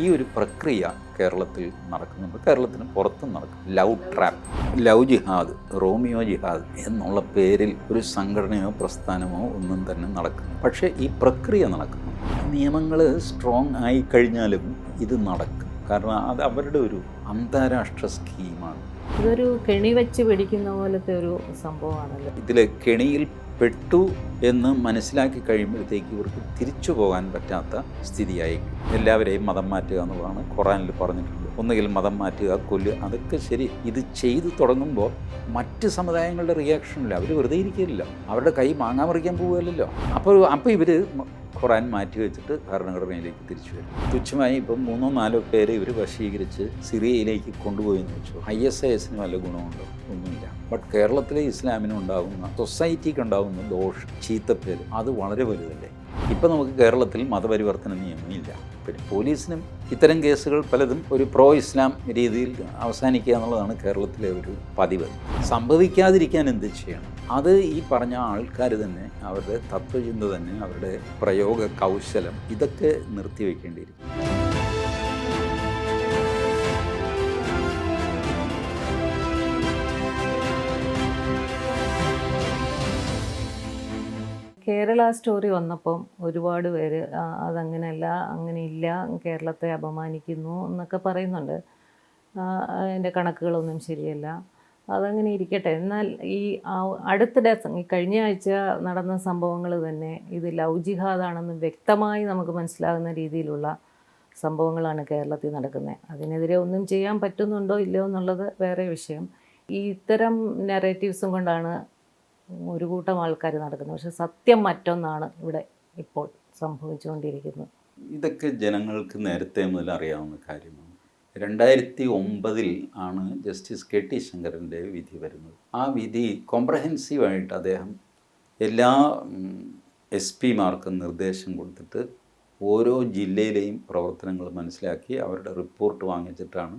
ഈ ഒരു പ്രക്രിയ കേരളത്തിൽ നടക്കുന്നുണ്ട്. കേരളത്തിന് പുറത്തും നടക്കും. Love trap. Love jihad Romeo jihad എന്നുള്ള പേരിൽ ഒരു സംഘടനയോ പ്രസ്ഥാനമോ ഒന്നും തന്നെ നടക്കും പക്ഷേ ഈ പ്രക്രിയ നടക്കുന്നു. നിയമങ്ങൾ സ്ട്രോങ് ആയി കഴിഞ്ഞാലും ഇത് നടക്കും. കാരണം അത് അവരുടെ ഒരു അന്താരാഷ്ട്ര സ്കീമാണ് ഇതൊരു കെണി വെച്ച് പിടിക്കുന്ന പോലത്തെ ഒരു സംഭവമാണല്ലോ. ഇതിൽ കെണിയിൽ പെട്ടു എന്ന് മനസ്സിലാക്കി കഴിയുമ്പോഴത്തേക്ക് ഇവർക്ക് തിരിച്ചു പോകാൻ പറ്റാത്ത സ്ഥിതിയായി എല്ലാവരെയും മതം മാറ്റുക എന്നുള്ളതാണ് ഖുറാനിൽ പറഞ്ഞിട്ടുള്ളത്. ഒന്നുകിൽ മതം മാറ്റുക കൊല്ലുക അതൊക്കെ ശരി. ഇത് ചെയ്തു തുടങ്ങുമ്പോൾ മറ്റ് സമുദായങ്ങളുടെ റിയാക്ഷനില്ല അവർ വെറുതെ ഇരിക്കില്ല അവരുടെ കൈ മാങ്ങാ മറിക്കാൻ പോവുകയല്ലോ അപ്പോൾ അപ്പോൾ ഇവർ ഖുറാൻ മാറ്റി വെച്ചിട്ട് ഭരണഘടനയിലേക്ക് തിരിച്ചു വരും. തുച്ഛമായി ഇപ്പം മൂന്നോ നാലോ പേരെ ഇവർ വശീകരിച്ച് സിറിയയിലേക്ക് കൊണ്ടുപോയി എന്ന് വെച്ചു. ഐ എസ് ഐ എസിന് വല്ല ഗുണമുണ്ടോ? ഒന്നുമില്ല. ബട്ട് കേരളത്തിലെ ഇസ്ലാമിന് ഉണ്ടാകുന്ന സൊസൈറ്റിക്ക് ഉണ്ടാകുന്ന ദോഷം ചീത്തപ്പേര് അത് വളരെ വലുതല്ലേ? ഇപ്പം നമുക്ക് കേരളത്തിൽ മതപരിവർത്തന നിയമമില്ല. പിന്നെ പോലീസിനും ഇത്തരം കേസുകൾ പലതും ഒരു പ്രോ ഇസ്ലാം രീതിയിൽ അവസാനിക്കുക എന്നുള്ളതാണ് കേരളത്തിലെ ഒരു പതിവ്. സംഭവിക്കാതിരിക്കാൻ എന്ത് ചെയ്യണം? അത് ഈ പറഞ്ഞ ആൾക്കാർ തന്നെ അവരുടെ തത്വചിന്ത തന്നെ അവരുടെ പ്രയോഗ കൗശലം ഇതൊക്കെ നിർത്തിവെക്കേണ്ടിയിരിക്കും കേരള സ്റ്റോറി വന്നപ്പം ഒരുപാട് പേര് "ആ, അതങ്ങനെയല്ല അങ്ങനെയില്ല കേരളത്തെ അപമാനിക്കുന്നു എന്നൊക്കെ പറയുന്നുണ്ട്. അതിന്റെ കണക്കുകളൊന്നും ശരിയല്ല. അതങ്ങനെ ഇരിക്കട്ടെ. എന്നാൽ ഈ അടുത്ത അടുത്തിടെ ഈ കഴിഞ്ഞ ആഴ്ച നടന്ന സംഭവങ്ങൾ തന്നെ ഇത് ലവ് ജിഹാദാണെന്ന് വ്യക്തമായി നമുക്ക് മനസ്സിലാകുന്ന രീതിയിലുള്ള സംഭവങ്ങളാണ് കേരളത്തിൽ നടക്കുന്നത്. അതിനെതിരെ ഒന്നും ചെയ്യാൻ പറ്റുന്നുണ്ടോ ഇല്ലയോ എന്നുള്ളത് വേറെ വിഷയം. ഈ ഇത്തരം നെറേറ്റീവ്സും കൊണ്ടാണ് ഒരു കൂട്ടം ആൾക്കാർ നടക്കുന്നത്. പക്ഷെ സത്യം മറ്റൊന്നാണ് ഇവിടെ ഇപ്പോൾ സംഭവിച്ചുകൊണ്ടിരിക്കുന്നത്. ഇതൊക്കെ ജനങ്ങൾക്ക് നേരത്തെ മുതൽ അറിയാവുന്ന കാര്യമാണ്. രണ്ടായിരത്തി ഒമ്പതിൽ ആണ് ജസ്റ്റിസ് കെ ടി ശങ്കരന്റെ വിധി വരുന്നത്. ആ വിധി കോംപ്രഹെൻസീവായിട്ട് അദ്ദേഹം എല്ലാ എസ് പിമാർക്കും നിർദ്ദേശം കൊടുത്തിട്ട് ഓരോ ജില്ലയിലെയും പ്രവർത്തനങ്ങൾ മനസ്സിലാക്കി അവരുടെ റിപ്പോർട്ട് വാങ്ങിച്ചിട്ടാണ്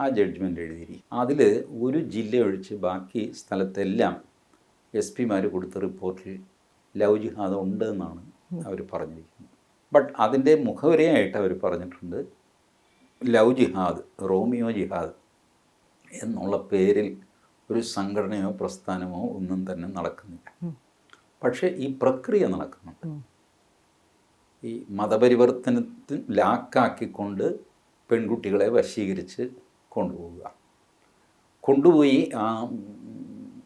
ആ ജഡ്ജ്മെന്റ് എഴുതിയിരിക്കുന്നത്. അതിൽ ഒരു ജില്ല ഒഴിച്ച് ബാക്കി സ്ഥലത്തെല്ലാം എസ് പിമാർ കൊടുത്ത റിപ്പോർട്ടിൽ ലവ് ജിഹാദ് ഉണ്ട് എന്നാണ് അവർ പറഞ്ഞിരിക്കുന്നത്. ബട്ട് അതിന്റെ മുഖവരയായിട്ട് അവർ പറഞ്ഞിട്ടുണ്ട്. ലവ് ജിഹാദ് റോമിയോ ജിഹാദ് എന്നുള്ള പേരിൽ ഒരു സംഘടനയോ പ്രസ്ഥാനമോ ഒന്നും തന്നെ നടക്കുന്നില്ല. പക്ഷേ ഈ പ്രക്രിയ നടക്കുന്നുണ്ട്. ഈ മതപരിവർത്തനത്തിൽ ലാക്കാക്കിക്കൊണ്ട് പെൺകുട്ടികളെ വശീകരിച്ച് കൊണ്ടുപോവുക. കൊണ്ടുപോയി ആ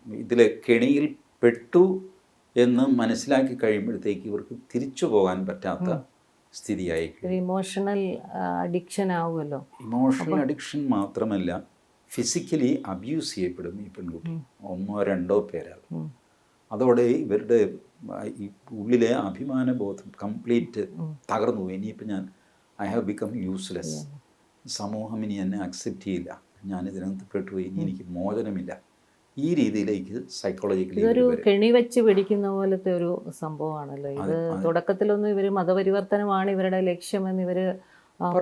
ഇതിൽ കെണിയിൽ പെട്ടു എന്ന് മനസ്സിലാക്കി കഴിയുമ്പോഴത്തേക്ക് ഇവർക്ക് തിരിച്ചു പോകാൻ പറ്റാത്ത സ്ഥിതിയായി ഇമോഷണൽ അഡിക്ഷൻ ആവുമല്ലോ. ഇമോഷണൽ അഡിക്ഷൻ മാത്രമല്ല ഫിസിക്കലി അബ്യൂസ് ചെയ്യപ്പെടും ഈ പെൺകുട്ടി. ഒന്നോ രണ്ടോ പേരാകും. അതോടെ ഇവരുടെ ഈ ഉള്ളിലെ അഭിമാന ബോധം കംപ്ലീറ്റ്. തകർന്നു ഇനിയിപ്പോൾ ഞാൻ ഐ ഹാവ് ബിക്കം യൂസ്ലെസ് സമൂഹം ഇനി എന്നെ അക്സെപ്റ്റ് ചെയ്യില്ല. ഞാൻ ഇതിനകത്ത് പെട്ടുപോയി. ഇനി എനിക്ക് മോചനമില്ല. ഈ രീതിയിലേക്ക് സൈക്കോളജിക്കലി ഇതൊരു കെണി വെച്ച് പിടിക്കുന്ന പോലത്തെ ഒരു സംഭവമാണല്ലോ. ഇത് തുടക്കത്തിലൊന്നും ഇവർ മതപരിവർത്തനമാണ് ഇവരുടെ ലക്ഷ്യമെന്ന് ഇവർ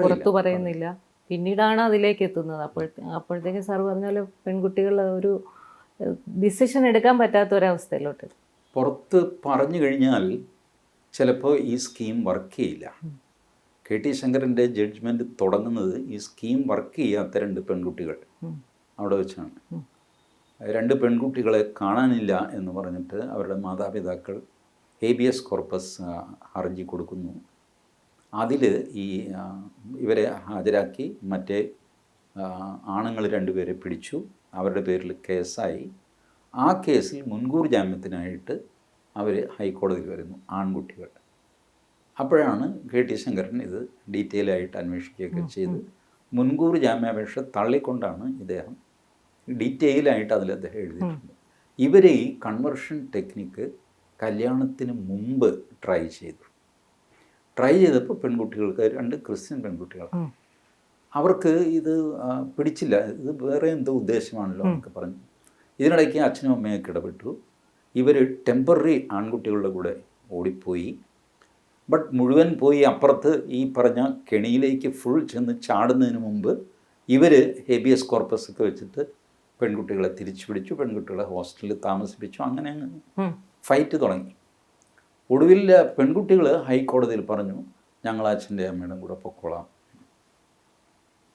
പുറത്തു പറയുന്നില്ല. പിന്നീടാണ് അതിലേക്ക് എത്തുന്നത്. അപ്പോൾ അപ്പോഴത്തേക്ക് സാർ പറഞ്ഞ പോലെ പെൺകുട്ടികൾ ഒരു ഡിസിഷൻ എടുക്കാൻ പറ്റാത്ത ഒരവസ്ഥയിലോട്ട് പുറത്ത് പറഞ്ഞു കഴിഞ്ഞാൽ ചിലപ്പോൾ ഈ സ്കീം വർക്ക് ചെയ്യില്ല. കെ ടി ശങ്കരന്റെ ജഡ്ജ്മെന്റ് തുടങ്ങുന്നത് ഈ സ്കീം വർക്ക് ചെയ്യാത്ത രണ്ട് പെൺകുട്ടികൾ അവിടെ വെച്ചാണ്. രണ്ട് പെൺകുട്ടികളെ കാണാനില്ല എന്ന് പറഞ്ഞിട്ട് അവരുടെ മാതാപിതാക്കൾ ഹേബിയസ് കോർപ്പസ് ഹർജി കൊടുക്കുന്നു. അതിൽ ഈ ഇവരെ ഹാജരാക്കി മറ്റേ ആണുങ്ങൾ രണ്ടുപേരെ പിടിച്ചു. അവരുടെ പേരിൽ കേസായി. ആ കേസിൽ മുൻകൂർ ജാമ്യത്തിനായിട്ട് അവർ ഹൈക്കോടതിയിൽ വരുന്നു ആൺകുട്ടികൾ. അപ്പോഴാണ് കെ ടി ശങ്കരൻ ഇത് ഡീറ്റെയിൽ ആയിട്ട് അന്വേഷിക്കുകയൊക്കെ ചെയ്ത് മുൻകൂർ ജാമ്യാപേക്ഷ തള്ളിക്കൊണ്ടാണ് ഇദ്ദേഹം ഡീറ്റെയിൽ ആയിട്ട് അതിൽ അദ്ദേഹം എഴുതിയിട്ടുണ്ട്. ഇവരെ ഈ കൺവെർഷൻ ടെക്നിക്ക് കല്യാണത്തിന് മുമ്പ് ട്രൈ ചെയ്തു. ട്രൈ ചെയ്തപ്പോൾ പെൺകുട്ടികൾക്ക് രണ്ട് ക്രിസ്ത്യൻ പെൺകുട്ടികൾ. അവർക്ക് ഇത് പിടിച്ചില്ല. ഇത് വേറെ എന്തോ ഉദ്ദേശമാണല്ലോ എന്നൊക്കെ പറഞ്ഞു. ഇതിനിടയ്ക്ക് അച്ഛനും അമ്മയൊക്കെ ഇടപെട്ടു. ഇവർ ടെമ്പററി ആൺകുട്ടികളുടെ കൂടെ ഓടിപ്പോയി. ബട്ട് മുഴുവൻ പോയി അപ്പുറത്ത് ഈ പറഞ്ഞ കെണിയിലേക്ക് ഫുൾ ചെന്ന് ചാടുന്നതിന് മുമ്പ് ഇവർ ഹേബിയസ് കോർപ്പസ് ഒക്കെ വെച്ചിട്ട് പെൺകുട്ടികളെ തിരിച്ചു പിടിച്ചു പെൺകുട്ടികളെ ഹോസ്റ്റലിൽ താമസിപ്പിച്ചു അങ്ങനെ അങ്ങ് ഫൈറ്റ് തുടങ്ങി. ഒടുവിൽ പെൺകുട്ടികൾ ഹൈക്കോടതിയിൽ പറഞ്ഞു ഞങ്ങൾ അച്ഛന്റെ അമ്മയുടെ കൂടെ പൊക്കോളാം.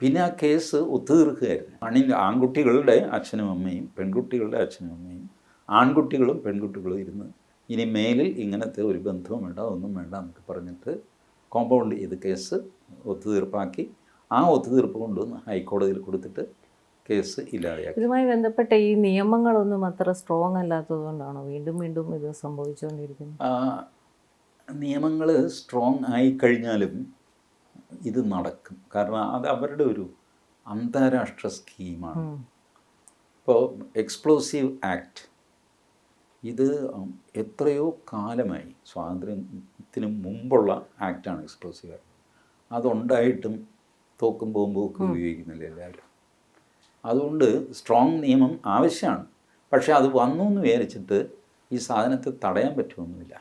പിന്നെ ആ കേസ് ഒത്തുതീർക്കുകയായിരുന്നു. അണി ആൺകുട്ടികളുടെ അച്ഛനും അമ്മയും പെൺകുട്ടികളുടെ അച്ഛനും അമ്മയും ആൺകുട്ടികളും പെൺകുട്ടികളും ഇരുന്ന് ഇനി മേലിൽ ഇങ്ങനത്തെ ഒരു ബന്ധവും വേണ്ട ഒന്നും വേണ്ട എന്നൊക്കെ പറഞ്ഞിട്ട് കോമ്പൗണ്ട് ചെയ്ത് കേസ് ഒത്തുതീർപ്പാക്കി. ആ ഒത്തുതീർപ്പ് കൊണ്ടുവന്ന് ഹൈക്കോടതിയിൽ കൊടുത്തിട്ട് കേസ് ഇല്ലാതെയാക്കി. ഇതുമായി ബന്ധപ്പെട്ട ഈ നിയമങ്ങളൊന്നും അത്ര സ്ട്രോങ് അല്ലാത്തത് കൊണ്ടാണോ വീണ്ടും വീണ്ടും ഇത് സംഭവിച്ചുകൊണ്ടിരിക്കുന്നത്. നിയമങ്ങൾ സ്ട്രോങ് ആയിക്കഴിഞ്ഞാലും ഇത് നടക്കും. കാരണം അത് അവരുടെ ഒരു അന്താരാഷ്ട്ര സ്കീമാണ്. ഇപ്പോൾ എക്സ്പ്ലോസീവ് ആക്ട് ഇത് എത്രയോ കാലമായി സ്വാതന്ത്ര്യത്തിന് മുമ്പുള്ള ആക്റ്റാണ് എക്സ്പ്ലോസീവ് ആക്ട് അതുണ്ടായിട്ടും തോക്കും ബോംബും ഒക്കെ ഉപയോഗിക്കുന്നില്ല എല്ലാവരും. അതുകൊണ്ട് സ്ട്രോങ് നിയമം ആവശ്യമാണ്. പക്ഷേ അത് വന്നു എന്ന് വിചാരിച്ചിട്ട് ഈ സാധനത്തെ തടയാൻ പറ്റുമൊന്നുമില്ല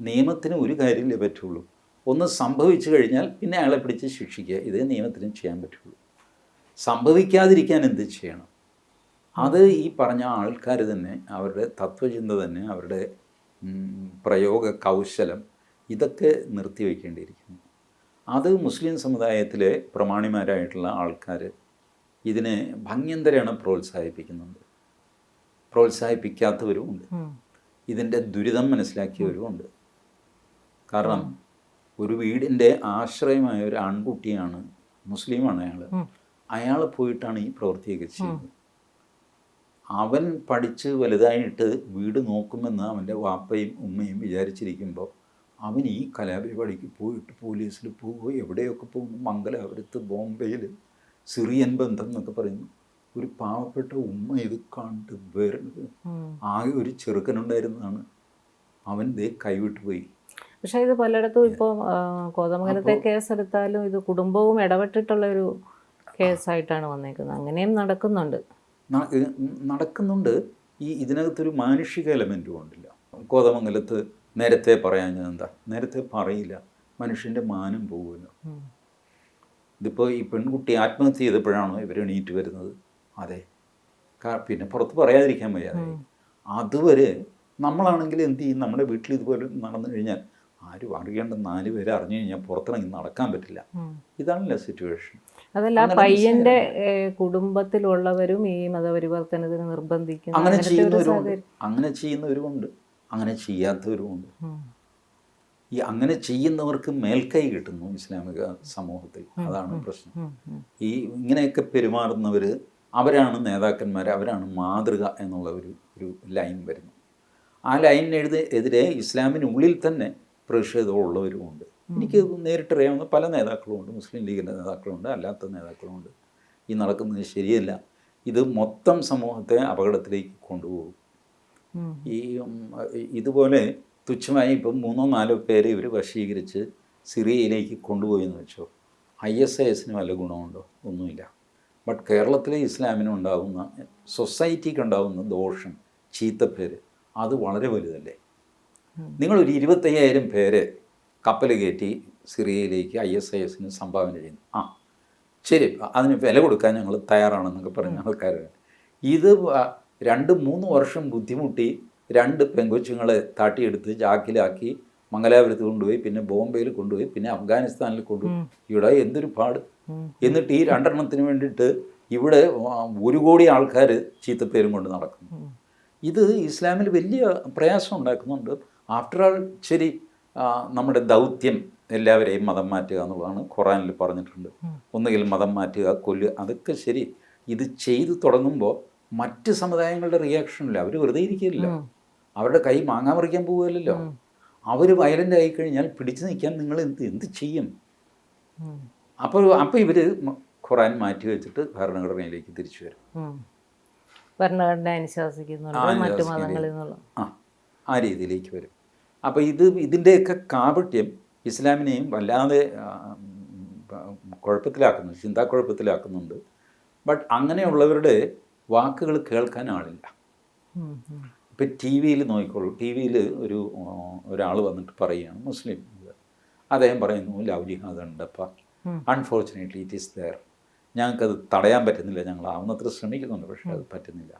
നിയമത്തിന് ഒരു കാര്യമില്ലേ പറ്റുള്ളൂ. ഒന്ന് സംഭവിച്ചു കഴിഞ്ഞാൽ പിന്നെ അയാളെ പിടിച്ച് ശിക്ഷിക്കുക. ഇതേ നിയമത്തിന് ചെയ്യാൻ പറ്റുള്ളൂ. സംഭവിക്കാതിരിക്കാൻ എന്ത് ചെയ്യണം? അത് ഈ പറഞ്ഞ ആൾക്കാർ തന്നെ അവരുടെ തത്വചിന്ത തന്നെ അവരുടെ പ്രയോഗ കൗശലം ഇതൊക്കെ നിർത്തിവെക്കേണ്ടിയിരിക്കുന്നു അത് മുസ്ലിം സമുദായത്തിലെ പ്രമാണിമാരായിട്ടുള്ള ആൾക്കാർ ഇതിനെ ഭംഗ്യന്തരയാണ് പ്രോത്സാഹിപ്പിക്കുന്നത്. പ്രോത്സാഹിപ്പിക്കാത്തവരുമുണ്ട് ഉണ്ട്. ഇതിന്റെ ദുരിതം മനസ്സിലാക്കിയവരുമുണ്ട് കാരണം ഒരു വീടിന്റെ ആശ്രയമായ ഒരു ആൺകുട്ടിയാണ് മുസ്ലിമാണ് അയാൾ അയാൾ പോയിട്ടാണ് ഈ പ്രവൃത്തിയൊക്കെ ചെയ്യുന്നത് അവൻ പഠിച്ച് വലുതായിട്ട് വീട് നോക്കുമെന്ന് അവന്റെ വാപ്പയും ഉമ്മയും വിചാരിച്ചിരിക്കുമ്പോൾ അവൻ ഈ കലാപരിപാടിക്ക് പോയിട്ട് പോലീസിൽ പോകുമോ എവിടെയൊക്കെ പോകുന്നു മംഗലാപുരത്ത് ബോംബെയിൽ സിറിയൻ ബന്ധം എന്നൊക്കെ പറയുന്നു. ഒരു പാവപ്പെട്ട ഉമ്മ ഇത് കണ്ട് വരുന്നത്. ആകെ ഒരു ചെറുക്കനുണ്ടായിരുന്നതാണ്. അവൻ ദേ കൈവിട്ട് പോയി. പക്ഷേ ഇത് പലയിടത്തും ഇപ്പോൾ കോതമംഗലത്തെ കേസ് എടുത്താലും ഇത് കുടുംബവും ഇടപെട്ടിട്ടുള്ള ഒരു കേസായിട്ടാണ് വന്നേക്കുന്നത്. അങ്ങനെയും നടക്കുന്നുണ്ട്. നടക്കുന്നുണ്ട്. ഈ ഇതിനകത്തൊരു മാനുഷിക എലമെന്റും ഉണ്ടല്ല. കോതമംഗലത്ത് നേരത്തെ പറയാൻ എന്താ നേരത്തെ പറയില്ല. മനുഷ്യന്റെ മാനം പോകുമല്ലോ. ഇതിപ്പോൾ ഈ പെൺകുട്ടി ആത്മഹത്യ ചെയ്തപ്പോഴാണോ ഇവർ എണീറ്റ് വരുന്നത്? അതെ. പിന്നെ പുറത്ത് പറയാതിരിക്കാൻ വയ്യാതെ അതുവരെ നമ്മളാണെങ്കിൽ എന്ത് ചെയ്യും? നമ്മുടെ വീട്ടിൽ ഇതുപോലെ നടന്നു കഴിഞ്ഞാൽ ആരും അറിയേണ്ട നാല് പേര് അറിഞ്ഞു കഴിഞ്ഞാൽ പുറത്തിറങ്ങി നടക്കാൻ പറ്റില്ല. ഇതാണല്ലോ സിറ്റുവേഷൻ അതല്ല പയ്യന്റെ കുടുംബത്തിലുള്ളവരും ഈ മതപരിവർത്തനത്തിന് നിർബന്ധിക്കുന്നു അങ്ങനെ സാഹചര്യം. അങ്ങനെ ചെയ്യുന്നവരുമുണ്ട് അങ്ങനെ ചെയ്യാത്തവരുമുണ്ട്. ഈ അങ്ങനെ ചെയ്യുന്നവർക്ക് മേൽക്കൈ കിട്ടുന്നു ഇസ്ലാമിക സമൂഹത്തിൽ. അതാണ് പ്രശ്നം. ഈ ഇങ്ങനെയൊക്കെ പെരുമാറുന്നവർ അവരാണ് നേതാക്കന്മാർ അവരാണ് മാതൃക എന്നുള്ള ഒരു ഒരു ലൈൻ വരുന്നു. ആ ലൈനിനെഴുതി എതിരെ ഇസ്ലാമിനുള്ളിൽ തന്നെ പ്രതിഷേധമുള്ളവരുമുണ്ട് എനിക്ക് നേരിട്ടറിയാവുന്ന പല നേതാക്കളുമുണ്ട്. മുസ്ലിം ലീഗിന്റെ നേതാക്കളുണ്ട് അല്ലാത്ത നേതാക്കളുമുണ്ട്. ഈ നടക്കുന്നത് ശരിയല്ല. ഇത് മൊത്തം സമൂഹത്തെ അപകടത്തിലേക്ക് കൊണ്ടുപോകും. ഈ ഇതുപോലെ തുച്ഛമായി ഇപ്പം മൂന്നോ നാലോ പേരെ ഇവർ വശീകരിച്ച് സിറിയയിലേക്ക് കൊണ്ടുപോയി എന്ന് വെച്ചോ. ഐ എസ് ഐ എസിന് വല്ല ഗുണമുണ്ടോ? ഒന്നുമില്ല. ബട്ട് കേരളത്തിലെ ഇസ്ലാമിനുണ്ടാകുന്ന സൊസൈറ്റിക്ക് ഉണ്ടാകുന്ന ദോഷം ചീത്തപ്പേര് അത് വളരെ വലുതല്ലേ? നിങ്ങളൊരു ഇരുപത്തയ്യായിരം പേരെ കപ്പൽ കയറ്റി സിറിയയിലേക്ക് ഐ എസ് ഐ എസിന് സംഭാവന ചെയ്യുന്നു. ആ ശരി അതിന് വില കൊടുക്കാൻ ഞങ്ങൾ തയ്യാറാണെന്നൊക്കെ പറഞ്ഞ ആൾക്കാർ ഇത് രണ്ട് മൂന്ന് വർഷം ബുദ്ധിമുട്ടി രണ്ട് പെങ്കൊച്ചുങ്ങളെ തട്ടിയെടുത്ത് ചാക്കിലാക്കി മംഗലാപുരത്ത് കൊണ്ടുപോയി പിന്നെ ബോംബെയിൽ കൊണ്ടുപോയി പിന്നെ അഫ്ഗാനിസ്ഥാനിൽ കൊണ്ടുപോയി. ഇവിടെ എന്തൊരു പാട്. എന്നിട്ട് ഈ രണ്ടെണ്ണത്തിന് വേണ്ടിയിട്ട് ഇവിടെ ഒരു കോടി ആൾക്കാർ ചീത്തപ്പേരും കൊണ്ട് നടക്കുന്നു. ഇത് ഇസ്ലാമിൽ വലിയ പ്രയാസം ഉണ്ടാക്കുന്നുണ്ട്. ആഫ്റ്റർ ആൾ ശരി നമ്മുടെ ദൗത്യം എല്ലാവരെയും മതം മാറ്റുക എന്നുള്ളതാണ് ഖുറാനിൽ പറഞ്ഞിട്ടുണ്ട്. ഒന്നുകിൽ മതം മാറ്റുക കൊല്ലുക അതൊക്കെ ശരി. ഇത് ചെയ്തു തുടങ്ങുമ്പോൾ മറ്റ് സമുദായങ്ങളുടെ റിയാക്ഷനില്ല അവർ വെറുതെ ഇരിക്കില്ല. അവരുടെ കൈ മാങ്ങാ മറിക്കാൻ പോവുകയല്ലോ അവർ വയലന്റ് ആയിക്കഴിഞ്ഞാൽ പിടിച്ചു നിൽക്കാൻ നിങ്ങൾ എന്ത് എന്ത് ചെയ്യും? അപ്പോൾ അപ്പോൾ ഇവർ ഖുറാൻ മാറ്റി വെച്ചിട്ട് ഭരണഘടനയിലേക്ക് തിരിച്ചു വരും. ഭരണഘടന അനുശാസിക്കുന്നുണ്ട് മറ്റു അനുശാസിക്കുന്നു. മതങ്ങളിൽ നിന്നുള്ള. ആ ആ രീതിയിലേക്ക് വരും. അപ്പോൾ ഇത് ഇതിന്റെയൊക്കെ കാപട്യം ഇസ്ലാമിനെയും വല്ലാതെ കുഴപ്പത്തിലാക്കുന്നു ചിന്താക്കുഴപ്പത്തിലാക്കുന്നുണ്ട്. ബട്ട് അങ്ങനെയുള്ളവരുടെ വാക്കുകൾ കേൾക്കാൻ ആളില്ല. ഇപ്പം ടി വിയിൽ നോക്കിക്കോളൂ. ടി വിയിൽ ഒരു ഒരാൾ വന്നിട്ട് പറയുകയാണ് മുസ്ലിം. അദ്ദേഹം പറയുന്നു ലവ് ജിഹാദ് ഉണ്ടപ്പ. അൺഫോർച്ചുനേറ്റ്ലി ഇറ്റ് ഈസ് ദയർ ഞങ്ങൾക്കത് തടയാൻ പറ്റുന്നില്ല. ഞങ്ങൾ ആവുന്നത്ര ശ്രമിക്കുന്നുണ്ട് പക്ഷേ അത് പറ്റുന്നില്ല.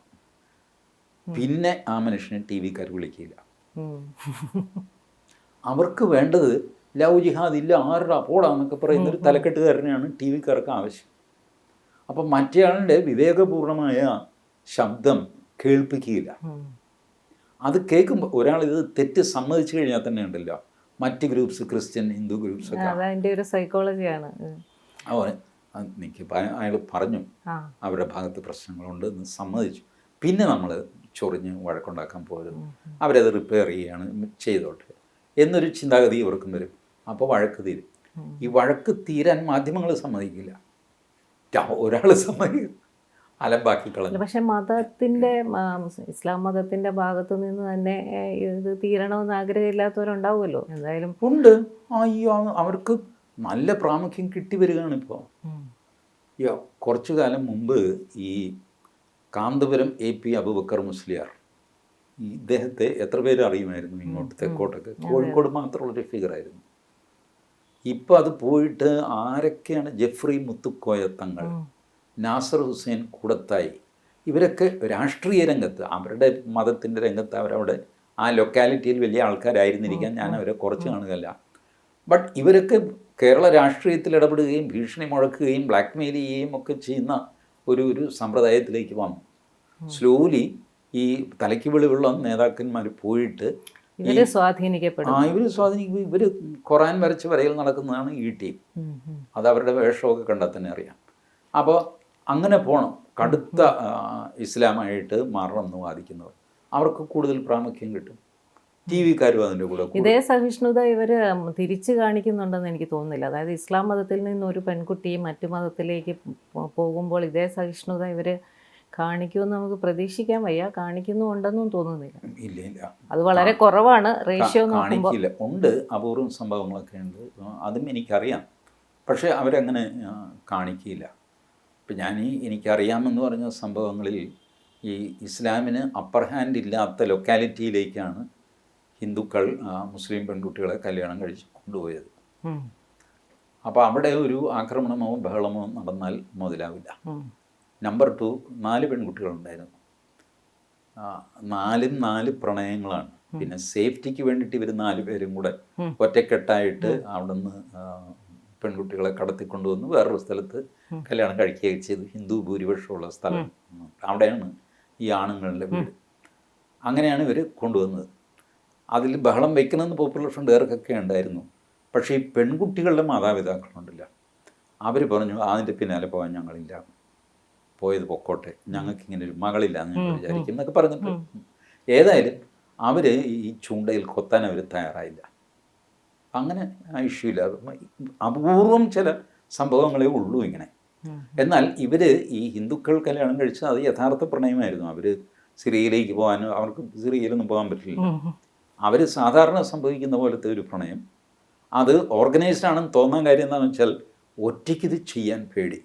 പിന്നെ ആ മനുഷ്യനെ ടി വിക്കാർ വിളിക്കില്ല അവർക്ക് വേണ്ടത് ലവ് ജിഹാദ് ഇല്ല ആരുടെ പോടാന്നൊക്കെ പറയുന്ന ഒരു തലക്കെട്ടുകാരനെയാണ് ടി വിക്കാർക്ക് ആവശ്യം. അപ്പം മറ്റേയാളുടെ വിവേകപൂർണമായ ശബ്ദം കേൾപ്പിക്കുകയില്ല. അത് കേൾക്കുമ്പോൾ ഒരാൾ ഇത് തെറ്റ് സമ്മതിച്ചു കഴിഞ്ഞാൽ തന്നെ ഉണ്ടല്ലോ. മറ്റ് ഗ്രൂപ്പ്സ് ക്രിസ്ത്യൻ ഹിന്ദു ഗ്രൂപ്പ്സ് ഒക്കെ. ഒരു സൈക്കോളജിയാണ് അവൻ എനിക്ക് അയാൾ പറഞ്ഞു. അവരുടെ ഭാഗത്ത് പ്രശ്നങ്ങളുണ്ട് എന്ന് സമ്മതിച്ചു. പിന്നെ നമ്മൾ ചൊറിഞ്ഞ് വഴക്കുണ്ടാക്കാൻ പോകരുത് അവരത് റിപ്പയർ ചെയ്യുകയാണ് ചെയ്തോട്ടെ. എന്നൊരു ചിന്താഗതി ഇവർക്കും വരും. അപ്പോൾ വഴക്ക് തീരും. ഈ വഴക്ക് തീരാൻ മാധ്യമങ്ങൾ സമ്മതിക്കില്ല. ഒരാൾ സമ്മതിക്കും അലമ്പാക്കി കളഞ്ഞു പക്ഷെ മതത്തിന്റെ ഇസ്ലാം മതത്തിന്റെ ഭാഗത്തു നിന്ന് തന്നെ ഇത് തീരണമെന്ന് ആഗ്രഹമില്ലാത്തവരുണ്ടാവുമല്ലോ. എന്തായാലും ഉണ്ട്. അയ്യോ അവർക്ക് നല്ല പ്രാമുഖ്യം കിട്ടി വരികയാണ് ഇപ്പോൾ. കുറച്ചു കാലം മുമ്പ് ഈ കാന്തപുരം എ പി അബുബക്കർ മുസ്ലിയാർ ഈ ഇദ്ദേഹത്തെ എത്ര പേര് അറിയുമായിരുന്നു ഇങ്ങോട്ട് തെക്കോട്ടൊക്കെ? കോഴിക്കോട് മാത്രമുള്ളൊരു ഫിഗറായിരുന്നു. ഇപ്പം അത് പോയിട്ട് ആരൊക്കെയാണ്? ജെഫ്രി മുത്തുക്കോയ തങ്ങൾ. നാസർ ഹുസൈൻ കൂടത്തായി. ഇവരൊക്കെ രാഷ്ട്രീയ രംഗത്ത് അവരുടെ മതത്തിന്റെ രംഗത്ത് അവരവിടെ ആ ലൊക്കാലിറ്റിയിൽ വലിയ ആൾക്കാരായിരുന്നിരിക്കാൻ ഞാൻ അവരെ കുറച്ച് കാണുകയല്ല. ബട്ട് ഇവരൊക്കെ കേരള രാഷ്ട്രീയത്തിൽ ഇടപെടുകയും ഭീഷണി മുഴക്കുകയും ബ്ലാക്ക്മെയിൽ ചെയ്യുകയും ഒക്കെ ചെയ്യുന്ന ഒരു ഒരു സമ്പ്രദായത്തിലേക്ക് വന്നു. സ്ലോലി ഈ തലയ്ക്ക് വെളിവുള്ള നേതാക്കന്മാർ പോയിട്ട് ഇവർ സ്വാധീനിക്കപ്പെടും ആ ഇവർ സ്വാധീനിക്കും ഇവർ ഖുറാൻ വരച്ച് വരയിൽ നടക്കുന്നതാണ് ഈ ടീം. അത് അവരുടെ വേഷമൊക്കെ കണ്ടാൽ തന്നെ അറിയാം. അപ്പോൾ അങ്ങനെ പോകണം കടുത്ത ഇസ്ലാമായിട്ട് മാറണം എന്ന് വാദിക്കുന്നവർ. അവർക്ക് കൂടുതൽ പ്രാമുഖ്യം കിട്ടും. ടി വിക്കാരും അതിന്റെ കൂടെ. ഇതേ സഹിഷ്ണുത ഇവർ തിരിച്ചു കാണിക്കുന്നുണ്ടെന്ന് എനിക്ക് തോന്നുന്നില്ല. അതായത് ഇസ്ലാം മതത്തിൽ നിന്ന് ഒരു പെൺകുട്ടി മറ്റു മതത്തിലേക്ക് പോകുമ്പോൾ ഇതേ സഹിഷ്ണുത ഇവർ കാണിക്കുമെന്ന് നമുക്ക് പ്രതീക്ഷിക്കാൻ വയ്യ. കാണിക്കുന്നുണ്ടെന്നും തോന്നുന്നില്ല. ഇല്ല ഇല്ല. അത് വളരെ കുറവാണ്. റേഷ്യോ കാണിക്കില്ല. ഉണ്ട്. അപൂർവം സംഭവങ്ങളൊക്കെ ഉണ്ട്. അതും എനിക്കറിയാം. പക്ഷേ അവരങ്ങനെ കാണിക്കില്ല. ഇപ്പം ഞാൻ ഈ എനിക്കറിയാമെന്ന് പറഞ്ഞ സംഭവങ്ങളിൽ ഈ ഇസ്ലാമിന് അപ്പർ ഹാൻഡ് ഇല്ലാത്ത ലൊക്കാലിറ്റിയിലേക്കാണ് ഹിന്ദുക്കൾ മുസ്ലിം പെൺകുട്ടികളെ കല്യാണം കഴിച്ച് കൊണ്ടുപോയത്. അപ്പോൾ അവിടെ ഒരു ആക്രമണമോ ബഹളമോ നടന്നാൽ മുതലാവില്ല. നമ്പർ ടു നാല് പെൺകുട്ടികളുണ്ടായിരുന്നു. നാലും നാല് പ്രണയങ്ങളാണ്. പിന്നെ സേഫ്റ്റിക്ക് വേണ്ടിയിട്ട് ഇവർ നാല് പേരും കൂടെ. ഒറ്റക്കെട്ടായിട്ട് അവിടുന്ന് പെൺകുട്ടികളെ കടത്തിക്കൊണ്ടുവന്ന് വേറൊരു സ്ഥലത്ത് കല്യാണം കഴിക്കുകയൊക്കെ ചെയ്തു. ഹിന്ദു ഭൂരിപക്ഷമുള്ള സ്ഥലം. അവിടെയാണ് ഈ ആണുങ്ങളുടെ വീട്. അങ്ങനെയാണ് ഇവർ കൊണ്ടുവന്നത്. അതിൽ ബഹളം വയ്ക്കണമെന്ന് പോപ്പുലർ ഫ്രണ്ടുകാർക്കൊക്കെ ഉണ്ടായിരുന്നു. പക്ഷേ ഈ പെൺകുട്ടികളുടെ മാതാപിതാക്കളുണ്ടല്ല. അവർ പറഞ്ഞു അതിന്റെ പിന്നാലെ പോകാൻ ഞങ്ങളില്ല. പോയത് പൊക്കോട്ടെ. ഞങ്ങൾക്ക് ഇങ്ങനെ ഒരു മകളില്ല എന്ന് ഞങ്ങൾ വിചാരിക്കും എന്നൊക്കെ പറഞ്ഞിട്ട്. ഏതായാലും അവർ ഈ ചൂണ്ടയിൽ കൊത്താൻ അവർ തയ്യാറായില്ല. അങ്ങനെ ആ ഇഷ്യൂ ഇല്ല. അപൂർവം ചില സംഭവങ്ങളേ ഉള്ളൂ ഇങ്ങനെ. എന്നാൽ ഇവർ ഈ ഹിന്ദുക്കൾ കല്യാണം കഴിച്ചാൽ അത് യഥാർത്ഥ പ്രണയമായിരുന്നു. അവർ സിറിയയിലേക്ക് പോകാനും അവർക്ക് സിറിയയിലൊന്നും പോകാൻ പറ്റില്ല. അവർ സാധാരണ സംഭവിക്കുന്ന പോലത്തെ ഒരു പ്രണയം. അത് ഓർഗനൈസ്ഡ് ആണെന്ന് തോന്നാൻ കാര്യം എന്താണെന്ന് വെച്ചാൽ ഒറ്റയ്ക്ക് ഇത് ചെയ്യാൻ പേടി.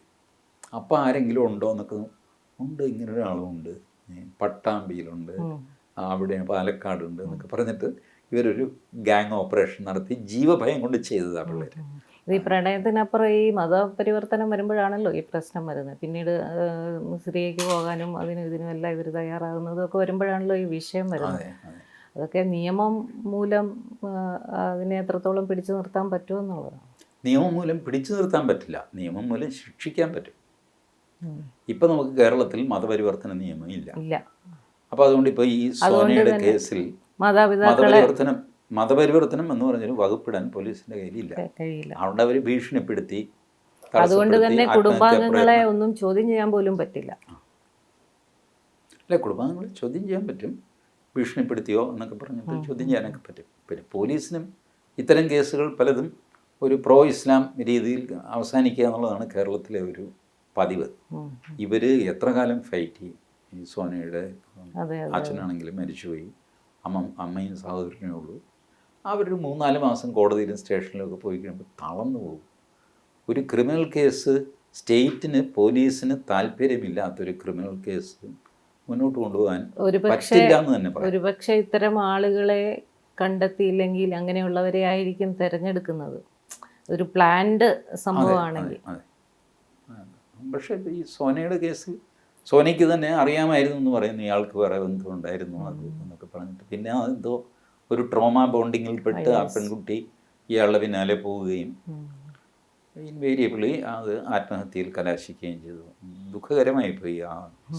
അപ്പം ആരെങ്കിലും ഉണ്ടോ എന്നൊക്കെ ഉണ്ട് ഇങ്ങനെ ഒരാളും ഉണ്ട് ഏ, പട്ടാമ്പിയിലുണ്ട്. അവിടെ പാലക്കാടുണ്ട് എന്നൊക്കെ പറഞ്ഞിട്ട് ഇവരൊരു ഗാങ് ഓപ്പറേഷൻ നടത്തി ജീവഭയം കൊണ്ട് ചെയ്തതാണ് പിള്ളേർ ഇത് ഈ പ്രണയത്തിനപ്പുറം ഈ മതപരിവർത്തനം വരുമ്പോഴാണല്ലോ ഈ പ്രശ്നം വരുന്നത്. പിന്നീട് സിറിയയ്ക്ക് പോകാനും അതിനും ഇതിനും എല്ലാം ഇവർ തയ്യാറാകുന്നതും ഒക്കെ വരുമ്പോഴാണല്ലോ ഈ വിഷയം വരുന്നത്. അതെ അതെ. അതൊക്കെ നിയമം മൂലം അതിനെ എത്രത്തോളം പിടിച്ചു നിർത്താൻ പറ്റുമെന്നുള്ളതാണ് നിയമം മൂലം പിടിച്ചു നിർത്താൻ പറ്റില്ല. നിയമം മൂലം ശിക്ഷിക്കാൻ പറ്റും. ഇപ്പൊ ഇപ്പം നമുക്ക് കേരളത്തിൽ മതപരിവർത്തന നിയമം ഇല്ല. ഇല്ല. അപ്പോൾ അതുകൊണ്ട് ഇപ്പൊ ഈ സോനയുടെ കേസിൽ മാതാപിതാക്കളെ മതപരിവർത്തനം എന്ന് പറഞ്ഞൊരു വകുപ്പിടാൻ പോലീസിന്റെ കയ്യിലില്ല. കഴിയില്ല അവിടെ അവർ ഭീഷണിപ്പെടുത്തി അതുകൊണ്ട് തന്നെ കുടുംബാംഗങ്ങളെ ഒന്നും ചോദ്യം ചെയ്യാൻ പോലും പറ്റില്ല. അല്ല കുടുംബാംഗങ്ങളെ ചോദ്യം ചെയ്യാൻ പറ്റും. ഭീഷണിപ്പെടുത്തിയോ എന്നൊക്കെ പറഞ്ഞിട്ട് ചോദ്യം ചെയ്യാനൊക്കെ പറ്റും. പിന്നെ പോലീസിനും ഇത്തരം കേസുകൾ പലതും ഒരു പ്രോ ഇസ്ലാം രീതിയിൽ അവസാനിക്കുക എന്നുള്ളതാണ് കേരളത്തിലെ ഒരു പതിവ്. ഇവർ എത്ര കാലം ഫൈറ്റ് ചെയ്യും? ഈ സോനയുടെ അച്ഛനാണെങ്കിലും മരിച്ചുപോയി. അമ്മ അമ്മയും സഹോദരനേ ഉള്ളൂ. അവരൊരു മൂന്നാൽ മാസം കോടതിയിലും സ്റ്റേഷനിലൊക്കെ പോയി കഴിയുമ്പോൾ തളർന്നു പോകും. ഒരു ക്രിമിനൽ കേസ് സ്റ്റേറ്റിന് പോലീസിന് താല്പര്യമില്ലാത്തൊരു ക്രിമിനൽ കേസ് മുന്നോട്ട് കൊണ്ടുപോകാൻ പറ്റില്ല എന്ന് തന്നെ പറയാം. ഒരുപക്ഷെ ഇത്തരം ആളുകളെ കണ്ടെത്തിയില്ലെങ്കിൽ അങ്ങനെയുള്ളവരെ ആയിരിക്കും തിരഞ്ഞെടുക്കുന്നത്. ഒരു പ്ലാൻഡ് സംഭവമാണെങ്കിൽ. പക്ഷേ ഈ സോനയുടെ കേസിൽ സോനയ്ക്ക് തന്നെ അറിയാമായിരുന്നു എന്ന് പറയുന്നു ഇയാൾക്ക് വേറെ ബന്ധമുണ്ടായിരുന്നു അത് എന്നൊക്കെ പറഞ്ഞിട്ട്. പിന്നെ എന്തോ ഒരു ട്രോമ ബോണ്ടിങ്ങിൽ പെട്ട് ആ പെൺകുട്ടി ഇയാളുടെ പിന്നാലെ പോവുകയും. ഇൻവേരിയബിളി അത് ആത്മഹത്യയിൽ കലാശിക്കുകയും ചെയ്തു. ദുഃഖകരമായി പോയി ആ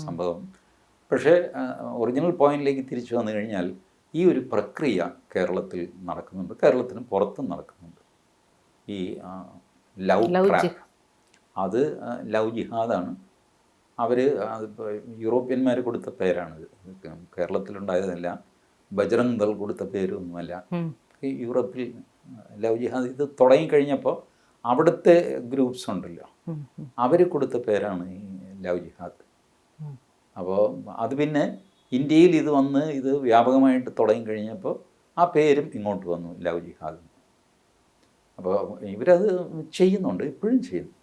സംഭവം. പക്ഷേ ഒറിജിനൽ പോയിന്റിലേക്ക് തിരിച്ചു വന്നു കഴിഞ്ഞാൽ ഈ ഒരു പ്രക്രിയ കേരളത്തിൽ നടക്കുന്നുണ്ട്. കേരളത്തിന് പുറത്തും നടക്കുന്നുണ്ട്. ഈ ലവ് അത് ലവ് ജിഹാദാണ്. അവർ അതിപ്പോൾ യൂറോപ്യന്മാർ കൊടുത്ത പേരാണിത്. കേരളത്തിലുണ്ടായതല്ല. ബജറംഗ് ദൾ കൊടുത്ത പേരൊന്നുമല്ല. യൂറോപ്പിൽ ലവ് ജിഹാദ് ഇത് തുടങ്ങിക്കഴിഞ്ഞപ്പോൾ അവിടുത്തെ ഗ്രൂപ്പ്സ് ഉണ്ടല്ലോ. അവർ കൊടുത്ത പേരാണ് ഈ ലവ് ജിഹാദ്. അപ്പോൾ അത് പിന്നെ ഇന്ത്യയിൽ ഇത് വന്ന് ഇത് വ്യാപകമായിട്ട് തുടങ്ങിക്കഴിഞ്ഞപ്പോൾ ആ പേരും ഇങ്ങോട്ട് വന്നു ലവ് ജിഹാദ്. അപ്പോൾ ഇവരത് ചെയ്യുന്നുണ്ട് ഇപ്പോഴും ചെയ്യുന്നു.